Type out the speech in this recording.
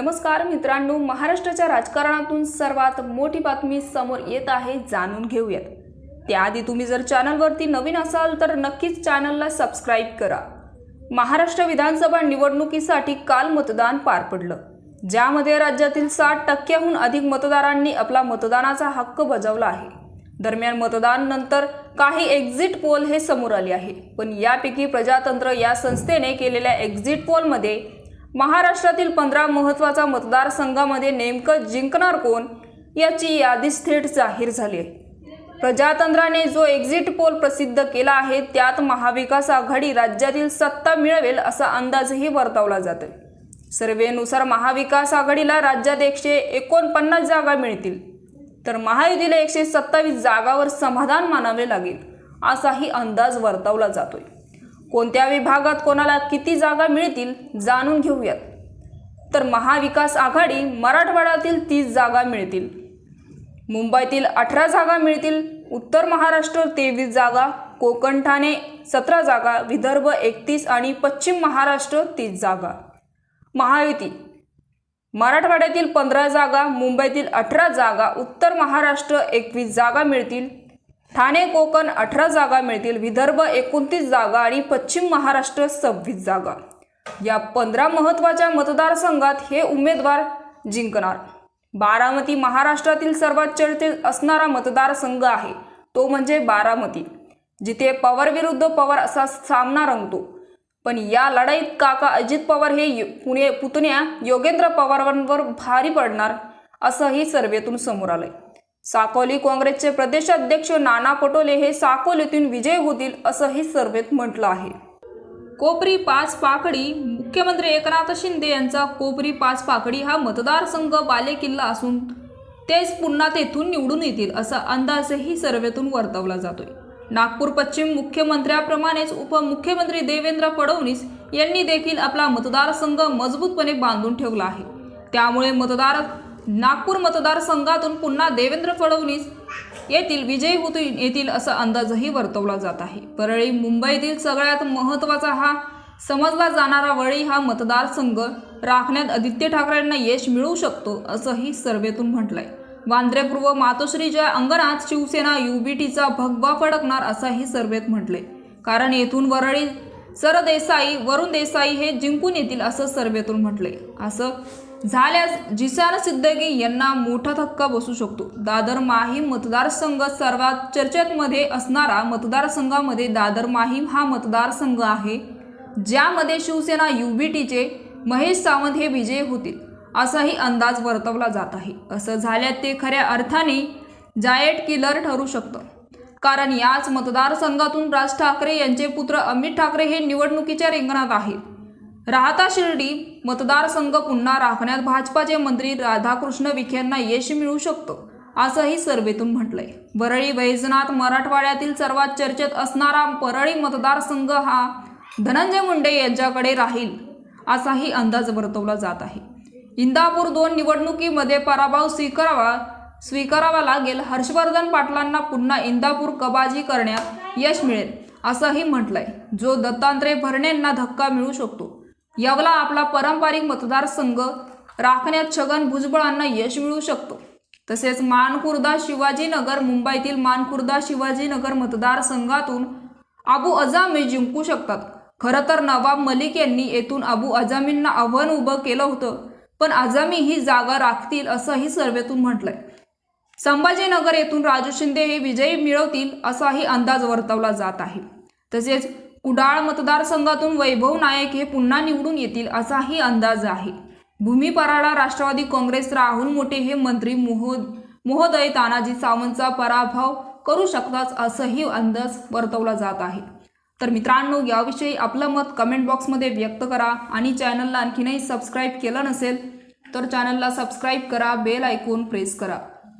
नमस्कार मित्रांनो महाराष्ट्राच्या राजकारणातून सर्वात मोठी बातमी समोर येत आहे जाणून घेऊयात. त्याआधी तुम्ही जर चॅनलवरती नवीन असाल तर नक्कीच चॅनलला सबस्क्राईब करा. महाराष्ट्र विधानसभा निवडणुकीसाठी काल मतदान पार पडलं. ज्यामध्ये राज्यातील साठ टक्क्याहून अधिक मतदारांनी आपला मतदानाचा हक्क बजावला आहे. दरम्यान मतदान नंतर काही एक्झिट पोल हे समोर आले आहे. पण यापैकी प्रजातंत्र या संस्थेने केलेल्या एक्झिट पोलमध्ये महाराष्ट्रातील पंधरा महत्त्वाच्या मतदारसंघामध्ये नेमकं जिंकणार कोण याची यादीच थेट जाहीर झाली आहे. प्रजातंत्राने जो एक्झिट पोल प्रसिद्ध केला आहे त्यात महाविकास आघाडी राज्यातील सत्ता मिळवेल असा अंदाजही वर्तवला जातोय. सर्वेनुसार महाविकास आघाडीला राज्यात एकशे एकोणपन्नास जागा मिळतील. तर महायुतीला एकशे सत्तावीस जागावर समाधान मानावे लागेल असाही अंदाज वर्तवला जातोय. कोणत्या विभागात कोणाला किती जागा मिळतील जाणून घेऊयात. तर महाविकास आघाडी मराठवाड्यातील तीस जागा मिळतील. मुंबईतील अठरा जागा मिळतील. उत्तर महाराष्ट्र तेवीस जागा कोकण ठाणे सतरा जागा विदर्भ एकतीस आणि पश्चिम महाराष्ट्र तीस जागा. महायुती. मराठवाड्यातील पंधरा जागा मुंबईतील अठरा जागा उत्तर महाराष्ट्र एकवीस जागा मिळतील. ठाणे कोकण अठरा जागा मिळतील विदर्भ एकोणतीस जागा आणि पश्चिम महाराष्ट्र सव्वीस जागा. या पंधरा महत्त्वाच्या मतदारसंघात हे उमेदवार जिंकणार. बारामती महाराष्ट्रातील सर्वात चर्चेत असणारा मतदारसंघ आहे तो म्हणजे बारामती जिथे पवार विरुद्ध पवार असा सामना रंगतो. पण या लढाईत काका अजित पवार हे पुणे पुतण्या योगेंद्र पवारांवर भारी पडणार असंही सर्वेतून समोर आलंय. साकोली काँग्रेसचे प्रदेशाध्यक्ष नाना पटोले हे साकोलीतून विजय होतील असंही सर्वेत म्हटलं आहे. कोपरी पाच पाकडी मुख्यमंत्री एकनाथ शिंदे यांचा कोपरी पाच पाकडी हा मतदारसंघ बालेकिल्ला असून तेच पुन्हा तेथून निवडून येतील असा अंदाजही सर्वेतून वर्तवला जातोय. नागपूर पश्चिम मुख्यमंत्र्याप्रमाणेच उपमुख्यमंत्री देवेंद्र फडणवीस यांनी देखील आपला मतदारसंघ मजबूतपणे बांधून ठेवला आहे. त्यामुळे मतदार नागपूर मतदारसंघातून पुन्हा देवेंद्र फडणवीस येथील विजयी होतील येतील असा अंदाजही वर्तवला जात आहे. परळी मुंबईतील सगळ्यात महत्त्वाचा हा समजला जाणारा वळी हा मतदारसंघ राखण्यात आदित्य ठाकरेंना यश मिळू शकतो असंही सर्वेतून म्हटलंय. वांद्रे पूर्व मातोश्रीच्या अंगणात शिवसेना युबीटीचा भगवा फडकणार असाही सर्वेत म्हटले कारण येथून वरळी सरदेसाई वरुण देसाई हे जिंकून येतील असं सर्वेतून म्हटले असं झाल्यास जिसान सिद्दगी यांना मोठा धक्का बसू शकतो. दादर माहीम मतदारसंघ सर्वात चर्चेमध्ये असणारा मतदारसंघामध्ये दादर माहीम हा मतदारसंघ आहे ज्यामध्ये शिवसेना युबीटीचे महेश सावंत हे विजय होतील असाही अंदाज वर्तवला जात आहे. असं झाल्यास ते खऱ्या अर्थाने जायट किलर ठरू शकतं. कारण याच मतदारसंघातून राज ठाकरे यांचे पुत्र अमित ठाकरे हे निवडणुकीच्या रिंगणात आहेत. राहता शिर्डी मतदारसंघ पुन्हा राखण्यात भाजपाचे मंत्री राधाकृष्ण विखेंना यश मिळू शकतं असंही सर्वेतून म्हटलंय. वरळी वैजनाथ मराठवाड्यातील सर्वात चर्चेत असणारा परळी मतदारसंघ हा धनंजय मुंडे यांच्याकडे राहील असाही अंदाज वर्तवला जात आहे. इंदापूर दोन निवडणुकीमध्ये पराभव स्वीकारावा स्वीकारावा लागेल हर्षवर्धन पाटलांना पुन्हा इंदापूर कबाजी करण्यात यश मिळेल असंही म्हटलंय. जो दत्तात्रय भरणेंना धक्का मिळू शकतो यावला आपला पारंपरिक मतदारसंघ राखण्यात छगन भुजबळांना यश मिळू शकतो. तसेच मानखुर्दा शिवाजीनगर मुंबईतील मानखुर्दा शिवाजीनगर मतदारसंघातून अबू अजामी जिंकू शकतात. खरं तर नवाब मलिक यांनी येथून अबू अजामींना आव्हान उभं केलं होतं पण आझामी ही जागा राखतील असंही सर्वेतून म्हटलंय. संभाजीनगर येथून राजू शिंदे हे विजयी मिळवतील असाही अंदाज वर्तवला जात आहे. तसेच कुडाळ मतदारसंघातून वैभव नायक हे पुन्हा निवडून येतील असाही अंदाज आहे. भूमी पराडा राष्ट्रवादी काँग्रेस राहुल मोठे हे मंत्री मोह मोहोदय तानाजी सावंतचा पराभव करू शकतात असंही अंदाज वर्तवला जात आहे. तर मित्रांनो याविषयी आपलं मत कमेंट बॉक्समध्ये व्यक्त करा आणि चॅनलला आणखीनही सबस्क्राईब केलं नसेल तर चॅनलला सबस्क्राईब करा बेल ऐकून प्रेस करा.